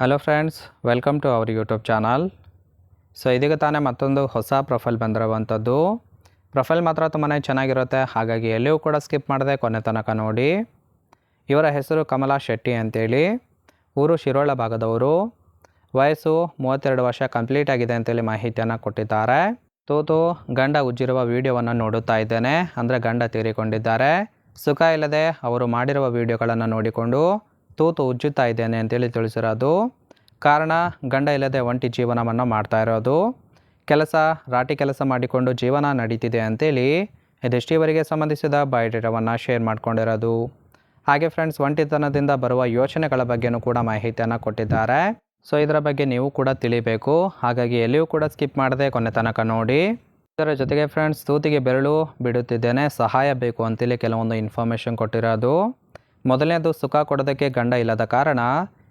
Hello friends welcome to our YouTube channel so ಇದೀಗ ತಾನೇ ಮತ್ತೊಂದು ಹೊಸ ಪ್ರೊಫೈಲ್ ಬಂದಿರುವಂಥದ್ದು. ಪ್ರೊಫೈಲ್ ಮಾತ್ರ ತುಂಬಾ ಚೆನ್ನಾಗಿರುತ್ತೆ, ಹಾಗಾಗಿ ಎಲ್ಲಿಯೂ ಕೂಡ ಸ್ಕಿಪ್ ಮಾಡಿದೆ ಕೊನೆ ತನಕ ನೋಡಿ. ಇವರ ಹೆಸರು ಕಮಲಾ ಶೆಟ್ಟಿ ಅಂತೇಳಿ. ಊರು ಶಿರೋಳ ಭಾಗದವರು. ವಯಸ್ಸು ಮೂವತ್ತೆರಡು ವರ್ಷ ಕಂಪ್ಲೀಟ್ ಆಗಿದೆ ಅಂತೇಳಿ ಮಾಹಿತಿಯನ್ನು ಕೊಟ್ಟಿದ್ದಾರೆ. ತೂತು ಗಂಡ ಉಜ್ಜಿರುವ ವಿಡಿಯೋವನ್ನು ನೋಡುತ್ತಾ ಇದ್ದೇನೆ, ಅಂದರೆ ಗಂಡ ತೀರಿಕೊಂಡಿದ್ದಾರೆ. ಸುಖ ಇಲ್ಲದೆ ಅವರು ಮಾಡಿರುವ ವಿಡಿಯೋಗಳನ್ನು ನೋಡಿಕೊಂಡು ತೂತು ಉಜ್ಜುತ್ತಾ ಇದ್ದೇನೆ ಅಂತೇಳಿ ತಿಳಿಸಿರೋದು. ಕಾರಣ, ಗಂಡ ಇಲ್ಲದೆ ಒಂಟಿ ಜೀವನವನ್ನು ಮಾಡ್ತಾ ಇರೋದು. ಕೆಲಸ, ರಾಟಿ ಕೆಲಸ ಮಾಡಿಕೊಂಡು ಜೀವನ ನಡೀತಿದೆ ಅಂತೇಳಿ ಇದಿಷ್ಟು ಇವರಿಗೆ ಸಂಬಂಧಿಸಿದ ಬಯೋಡೇಟಾವನ್ನು ಶೇರ್ ಮಾಡ್ಕೊಂಡಿರೋದು. ಹಾಗೆ ಫ್ರೆಂಡ್ಸ್, ಒಂಟಿತನದಿಂದ ಬರುವ ಯೋಚನೆಗಳ ಬಗ್ಗೆನೂ ಕೂಡ ಮಾಹಿತಿಯನ್ನು ಕೊಟ್ಟಿದ್ದಾರೆ. ಸೊ, ಇದರ ಬಗ್ಗೆ ನೀವು ಕೂಡ ತಿಳಿಬೇಕು. ಹಾಗಾಗಿ ಎಲ್ಲಿಯೂ ಕೂಡ ಸ್ಕಿಪ್ ಮಾಡದೆ ಕೊನೆ ತನಕ ನೋಡಿ. ಇದರ ಜೊತೆಗೆ ಫ್ರೆಂಡ್ಸ್, ತೂತಿಗೆ ಬೆರಳು ಬಿಡುತ್ತಿದ್ದೇನೆ. ಸಹಾಯ ಬೇಕು ಅಂತೇಳಿ ಕೆಲವೊಂದು ಇನ್ಫಾರ್ಮೇಷನ್ ಕೊಟ್ಟಿರೋದು. ಮೊದಲನೇದು ಸುಖ ಕೊಡೋದಕ್ಕೆ ಗಂಡ ಇಲ್ಲದ ಕಾರಣ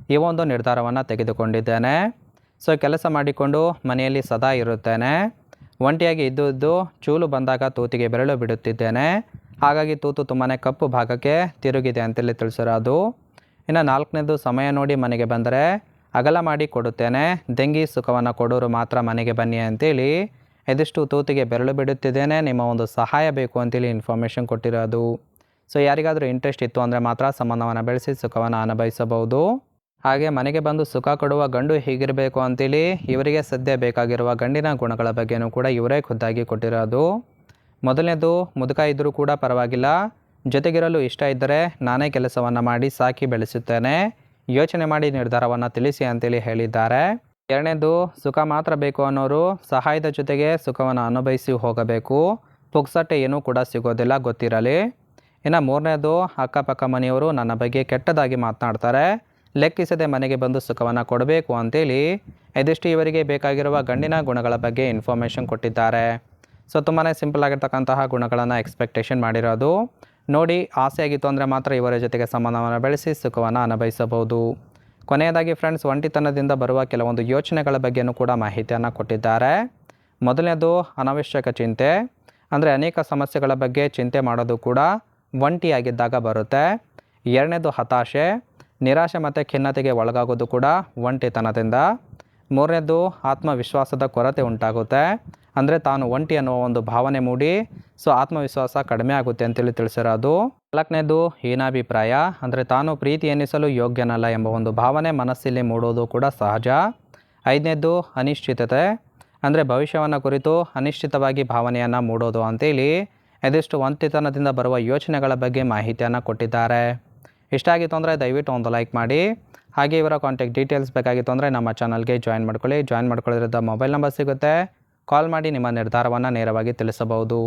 ಈ ಒಂದು ನಿರ್ಧಾರವನ್ನು ತೆಗೆದುಕೊಂಡಿದ್ದೇನೆ. ಸೊ, ಕೆಲಸ ಮಾಡಿಕೊಂಡು ಮನೆಯಲ್ಲಿ ಸದಾ ಇರುತ್ತೇನೆ. ಒಂಟಿಯಾಗಿ ಇದ್ದು ಚೂಲು ಬಂದಾಗ ತೂತಿಗೆ ಬೆರಳು ಬಿಡುತ್ತಿದ್ದೇನೆ. ಹಾಗಾಗಿ ತೂತು ತುಂಬಾ ಕಪ್ಪು ಭಾಗಕ್ಕೆ ತಿರುಗಿದೆ ಅಂತೇಳಿ ತಿಳಿಸಿರೋದು. ಇನ್ನು ನಾಲ್ಕನೇದು ಸಮಯ ನೋಡಿ ಮನೆಗೆ ಬಂದರೆ ಅಗಲ ಮಾಡಿ ಕೊಡುತ್ತೇನೆ. ದೆಂಗಿ ಸುಖವನ್ನು ಕೊಡೋರು ಮಾತ್ರ ಮನೆಗೆ ಬನ್ನಿ ಅಂತೇಳಿ ಇದಿಷ್ಟು ತೂತಿಗೆ ಬೆರಳು ಬಿಡುತ್ತಿದ್ದೇನೆ. ನಿಮ್ಮ ಒಂದು ಸಹಾಯ ಬೇಕು ಅಂತೇಳಿ ಇನ್ಫಾರ್ಮೇಷನ್ ಕೊಟ್ಟಿರೋದು. ಸೊ ಯಾರಿಗಾದರೂ ಇಂಟ್ರೆಸ್ಟ್ ಇತ್ತು ಅಂದರೆ ಮಾತ್ರ ಸಂಬಂಧವನ್ನು ಬೆಳೆಸಿ ಸುಖವನ್ನು ಅನುಭವಿಸಬಹುದು. ಹಾಗೆ ಮನೆಗೆ ಬಂದು ಸುಖ ಕೊಡುವ ಗಂಡು ಹೀಗಿರಬೇಕು ಅಂತೇಳಿ ಇವರಿಗೆ ಸದ್ಯ ಬೇಕಾಗಿರುವ ಗಂಡಿನ ಗುಣಗಳ ಬಗ್ಗೆನೂ ಕೂಡ ಇವರೇ ಖುದ್ದಾಗಿ ಕೊಟ್ಟಿರೋದು. ಮೊದಲನೇದು, ಮುದುಕ ಇದ್ದರೂ ಕೂಡ ಪರವಾಗಿಲ್ಲ. ಜೊತೆಗಿರಲು ಇಷ್ಟ ಇದ್ದರೆ ನಾನೇ ಕೆಲಸವನ್ನು ಮಾಡಿ ಸಾಕಿ ಬೆಳೆಸುತ್ತೇನೆ. ಯೋಚನೆ ಮಾಡಿ ನಿರ್ಧಾರವನ್ನು ತಿಳಿಸಿ ಅಂತೇಳಿ ಹೇಳಿದ್ದಾರೆ. ಎರಡನೇದು, ಸುಖ ಮಾತ್ರ ಬೇಕು ಅನ್ನೋರು ಸಹಾಯದ ಜೊತೆಗೆ ಸುಖವನ್ನು ಅನುಭವಿಸಿ ಹೋಗಬೇಕು. ಪುಕ್ಸಟ್ಟೆ ಏನೂ ಕೂಡ ಸಿಗೋದಿಲ್ಲ, ಗೊತ್ತಿರಲಿ. ಇನ್ನು ಮೂರನೇದು ಅಕ್ಕಪಕ್ಕ ಮನೆಯವರು ನನ್ನ ಬಗ್ಗೆ ಕೆಟ್ಟದಾಗಿ ಮಾತನಾಡ್ತಾರೆ. ಲೆಕ್ಕಿಸದೆ ಮನೆಗೆ ಬಂದು ಸುಖವನ್ನು ಕೊಡಬೇಕು ಅಂತೇಳಿ ಇದಿಷ್ಟು ಇವರಿಗೆ ಬೇಕಾಗಿರುವ ಗಂಡಿನ ಗುಣಗಳ ಬಗ್ಗೆ ಇನ್ಫಾರ್ಮೇಷನ್ ಕೊಟ್ಟಿದ್ದಾರೆ. ಸೊ ತುಂಬಾ ಸಿಂಪಲ್ ಆಗಿರ್ತಕ್ಕಂತಹ ಗುಣಗಳನ್ನು ಎಕ್ಸ್ಪೆಕ್ಟೇಷನ್ ಮಾಡಿರೋದು. ನೋಡಿ ಆಸೆ ಆಗಿತ್ತು ಅಂದರೆ ಮಾತ್ರ ಇವರ ಜೊತೆಗೆ ಸಂಬಂಧವನ್ನು ಬೆಳೆಸಿ ಸುಖವನ್ನು ಅನುಭವಿಸಬಹುದು. ಕೊನೆಯದಾಗಿ ಫ್ರೆಂಡ್ಸ್ ಒಂಟಿತನದಿಂದ ಬರುವ ಕೆಲವೊಂದು ಯೋಚನೆಗಳ ಬಗ್ಗೆಯೂ ಕೂಡ ಮಾಹಿತಿಯನ್ನು ಕೊಟ್ಟಿದ್ದಾರೆ. ಮೊದಲನೇದು ಅನಾವಶ್ಯಕ ಚಿಂತೆ, ಅಂದರೆ ಅನೇಕ ಸಮಸ್ಯೆಗಳ ಬಗ್ಗೆ ಚಿಂತೆ ಮಾಡೋದು ಕೂಡ ಒಂಟಿಯಾಗಿದ್ದಾಗ ಬರುತ್ತೆ. ಎರಡನೇದು ಹತಾಶೆ, ನಿರಾಶೆ ಮತ್ತು ಖಿನ್ನತೆಗೆ ಒಳಗಾಗೋದು ಕೂಡ ಒಂಟಿತನದಿಂದ. ಮೂರನೇದು ಆತ್ಮವಿಶ್ವಾಸದ ಕೊರತೆ ಉಂಟಾಗುತ್ತೆ. ಅಂದರೆ ತಾನು ಒಂಟಿ ಅನ್ನುವ ಒಂದು ಭಾವನೆ ಮೂಡಿ, ಸೊ ಆತ್ಮವಿಶ್ವಾಸ ಕಡಿಮೆ ಆಗುತ್ತೆ ಅಂತೇಳಿ ತಿಳಿಸಿರೋದು. ನಾಲ್ಕನೇದು ಹೀನಾಭಿಪ್ರಾಯ, ಅಂದರೆ ತಾನು ಪ್ರೀತಿ ಎನ್ನಿಸಲು ಯೋಗ್ಯನಲ್ಲ ಎಂಬ ಒಂದು ಭಾವನೆ ಮನಸ್ಸಲ್ಲಿ ಮೂಡೋದು ಕೂಡ ಸಹಜ. ಐದನೇದು ಅನಿಶ್ಚಿತತೆ, ಅಂದರೆ ಭವಿಷ್ಯವನ್ನು ಕುರಿತು ಅನಿಶ್ಚಿತವಾಗಿ ಭಾವನೆಯನ್ನು ಮೂಡೋದು ಅಂತೇಳಿ ಇದಿಷ್ಟು ಒಂಟಿತನದಿಂದ ಬರುವ ಯೋಚನೆಗಳ ಬಗ್ಗೆ ಮಾಹಿತಿಯನ್ನು ಕೊಟ್ಟಿದ್ದಾರೆ. ಇಷ್ಟ ಆಗಿತ್ತು ಅಂದರೆ ದಯವಿಟ್ಟು ಒಂದು ಲೈಕ್ ಮಾಡಿ. ಹಾಗೆ ಇವರ ಕಾಂಟ್ಯಾಕ್ಟ್ ಡೀಟೇಲ್ಸ್ ಬೇಕಾಗಿತ್ತು ಅಂದರೆ ನಮ್ಮ ಚಾನಲ್ಗೆ ಜಾಯಿನ್ ಮಾಡ್ಕೊಳ್ಳಿ. ಜಾಯಿನ್ ಮಾಡ್ಕೊಳ್ಳೋದ್ರಿಂದ ಮೊಬೈಲ್ ನಂಬರ್ ಸಿಗುತ್ತೆ. ಕಾಲ್ ಮಾಡಿ ನಿಮ್ಮ ನಿರ್ಧಾರವನ್ನು ನೇರವಾಗಿ ತಿಳಿಸಬಹುದು.